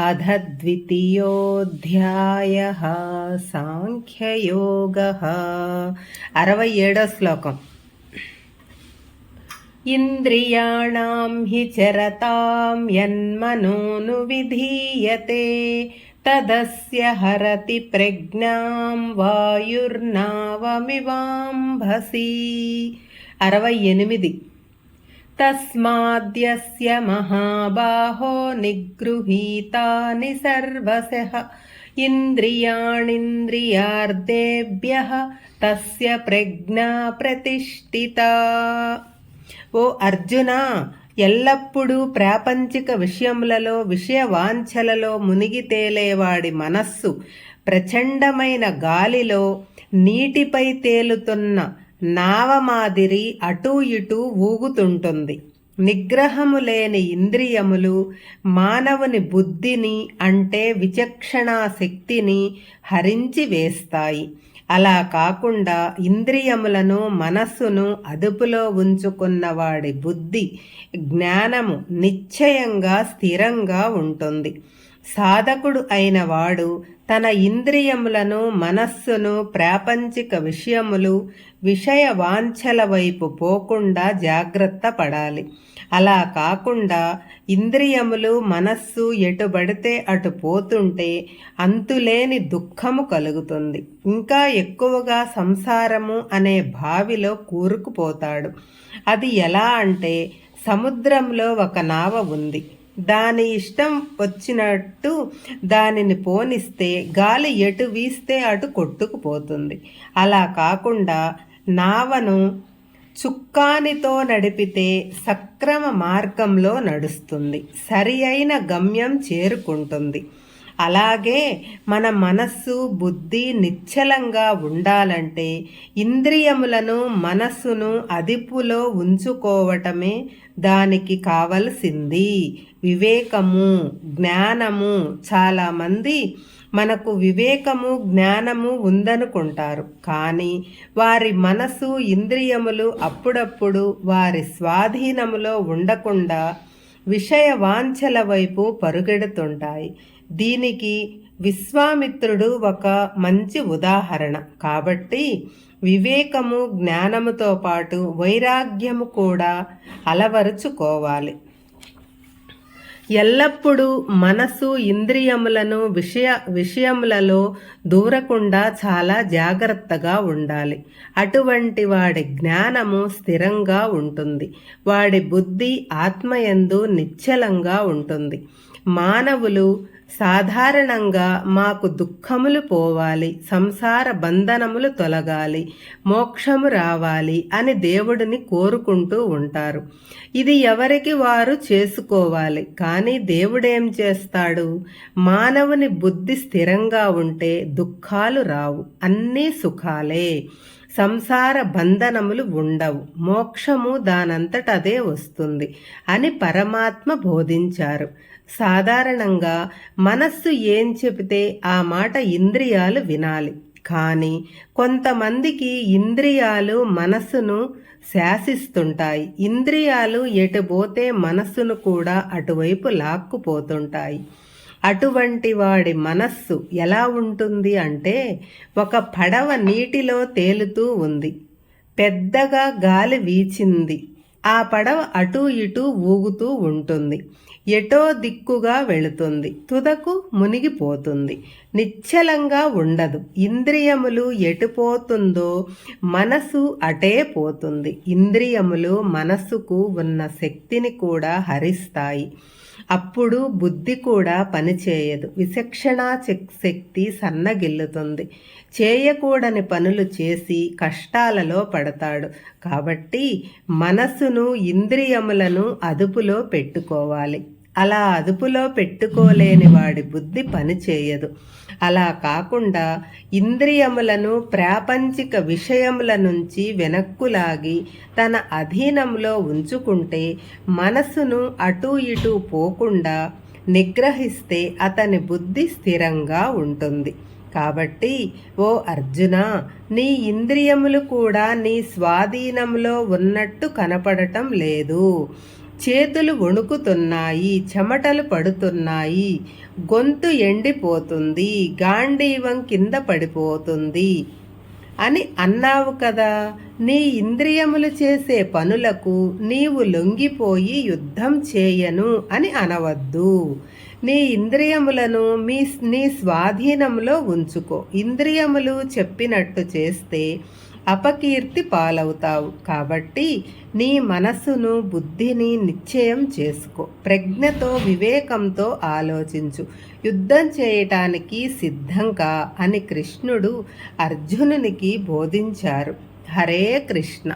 अध ద్వితీయోధ్యాయः సాంఖ్యయోగः. అరవై ఏడో శ్లోకం. ఇంద్రియాణం హి చరతాం యన్మనోను విధీయతే తదస్య హరతి ప్రజ్ఞాం వాయుర్నావమివాంభసి. అరవై ఎనిమిది. తస్మాద్యస్య మహాబాహో నిగృహీతాని సర్వశ ఇంద్రియాణింద్రియార్థేభ్యः తస్య ప్రజ్ఞ ప్రతిష్ఠిత ఓ అర్జున ఎల్లప్పుడూ ప్రాపంచిక విషయములలో విషయ వాంఛలలో మునిగి తేలేవాడి మనస్సు ప్రచండమైన గాలిలో నీటిపై తేలుతున్న నావ మాదిరి అటూ ఇటూ ఊగుతుంటుంది. నిగ్రహము లేని ఇంద్రియములు మానవుని బుద్ధిని అంటే విచక్షణా శక్తిని హరించి వేస్తాయి. అలా కాకుండా ఇంద్రియములను మనస్సును అదుపులో ఉంచుకున్నవాడి బుద్ధి జ్ఞానము నిశ్చయంగా స్థిరంగా ఉంటుంది. సాధకుడు అయిన వాడు తన ఇంద్రియములను మనస్సును ప్రాపంచిక విషయములు విషయ వాంఛల వైపు పోకుండా జాగ్రత్త పడాలి. అలా కాకుండా ఇంద్రియములు మనస్సు ఎటుబడితే అటు పోతుంటే అంతులేని దుఃఖము కలుగుతుంది. ఇంకా ఎక్కువగా సంసారము అనే భావిలో కూరుకుపోతాడు. అది ఎలా అంటే సముద్రంలో ఒక నావ ఉంది. దాని ఇష్టం వచ్చినట్టు దానిని పోనిస్తే గాలి ఎటు వీస్తే అటు కొట్టుకుపోతుంది. అలా కాకుండా నావను చుక్కానితో నడిపితే సక్రమ మార్గంలో నడుస్తుంది. సరి అయిన గమ్యం చేరుకుంటుంది. అలాగే మన మనస్సు బుద్ధి నిశ్చలంగా ఉండాలంటే ఇంద్రియములను మనస్సును అదుపులో ఉంచుకోవటమే దానికి కావలసింది. వివేకము జ్ఞానము చాలామంది మనకు వివేకము జ్ఞానము ఉందనుకుంటారు. కానీ వారి మనసు ఇంద్రియములు అప్పుడప్పుడు వారి స్వాధీనములో ఉండకుండా విషయ వాంఛల వైపు పరుగెడుతుంటాయి. దీనికి విశ్వామిత్రుడు ఒక మంచి ఉదాహరణ. కాబట్టి వివేకము జ్ఞానముతో పాటు వైరాగ్యము కూడా అలవరుచుకోవాలి. ఎల్లప్పుడూ మనసు ఇంద్రియములను విషయ విషయములలో దూరకుండా చాలా జాగ్రత్తగా ఉండాలి. అటువంటి వాడి జ్ఞానము స్థిరంగా ఉంటుంది. వాడి బుద్ధి ఆత్మయందు నిశ్చలంగా ఉంటుంది. మానవులు సాధారణంగా మాకు దుఃఖములు పోవాలి సంసార బంధనములు తొలగాలి మోక్షము రావాలి అని దేవుడిని కోరుకుంటూ ఉంటారు. ఇది ఎవరికి వారు చేసుకోవాలి? కానీ దేవుడేం చేస్తాడు? మానవుని బుద్ధి స్థిరంగా ఉంటే దుఃఖాలు రావు అన్నీ సుఖాలే. సంసార బంధనములు ఉండవు. మోక్షము దానంతట అదే వస్తుంది అని పరమాత్మ బోధించారు. సాధారణంగా మనస్సు ఏం చెబితే ఆ మాట ఇంద్రియాలు వినాలి. కానీ కొంతమందికి ఇంద్రియాలు మనస్సును శాసిస్తుంటాయి. ఇంద్రియాలు ఎటుపోతే మనస్సును కూడా అటువైపు లాక్కుపోతుంటాయి. అటువంటి వాడి మనస్సు ఎలా ఉంటుంది అంటే ఒక పడవ నీటిలో తేలుతూ ఉంది. పెద్దగా గాలి వీచింది. ఆ పడవ అటూ ఇటూ ఊగుతూ ఉంటుంది. ఎటో దిక్కుగా వెళుతుంది. తుదకు మునిగిపోతుంది. నిశ్చలంగా ఉండదు. ఇంద్రియములు ఎటుపోతుందో మనసు అటే పోతుంది. ఇంద్రియములు మనస్సుకు ఉన్న శక్తిని కూడా హరిస్తాయి. అప్పుడు బుద్ధి కూడా పనిచేయదు విచక్షణా శక్తి సన్నగిల్లుతుంది. చేయకూడని పనులు చేసి కష్టాలలో పడతాడు. కాబట్టి మనసును ఇంద్రియములను అదుపులో పెట్టుకోవాలి. అలా అదుపులో పెట్టుకోలేని వాడి బుద్ధి పనిచేయదు అలా కాకుండా ఇంద్రియములను ప్రాపంచిక విషయముల నుంచి వెనక్కులాగి తన అధీనంలో ఉంచుకుంటే మనసును అటూ ఇటూ పోకుండా నిగ్రహిస్తే అతని బుద్ధి స్థిరంగా ఉంటుంది. కాబట్టి ఓ అర్జున నీ ఇంద్రియములు కూడా నీ స్వాధీనంలో ఉన్నట్టు కనపడటం లేదు. చేతులు వణుకుతున్నాయి చెమటలు పడుతున్నాయి. గొంతు ఎండిపోతుంది గాంధీవం కింద పడిపోతుంది అని అన్నావు కదా. నీ ఇంద్రియములు చేసే పనులకు నీవు లొంగిపోయి యుద్ధం చేయను అని అనవద్దు. నీ ఇంద్రియములను మీ నీ స్వాధీనంలో ఉంచుకో. ఇంద్రియములు చెప్పినట్టు చేస్తే అపకీర్తి పాలవుతావు కాబట్టి నీ మనస్సును బుద్ధిని నిశ్చయం చేసుకో. ప్రజ్ఞతో వివేకంతో ఆలోచించు. యుద్ధం చేయటానికి సిద్ధంగా అని కృష్ణుడు అర్జునునికి బోధించారు. హరే కృష్ణ.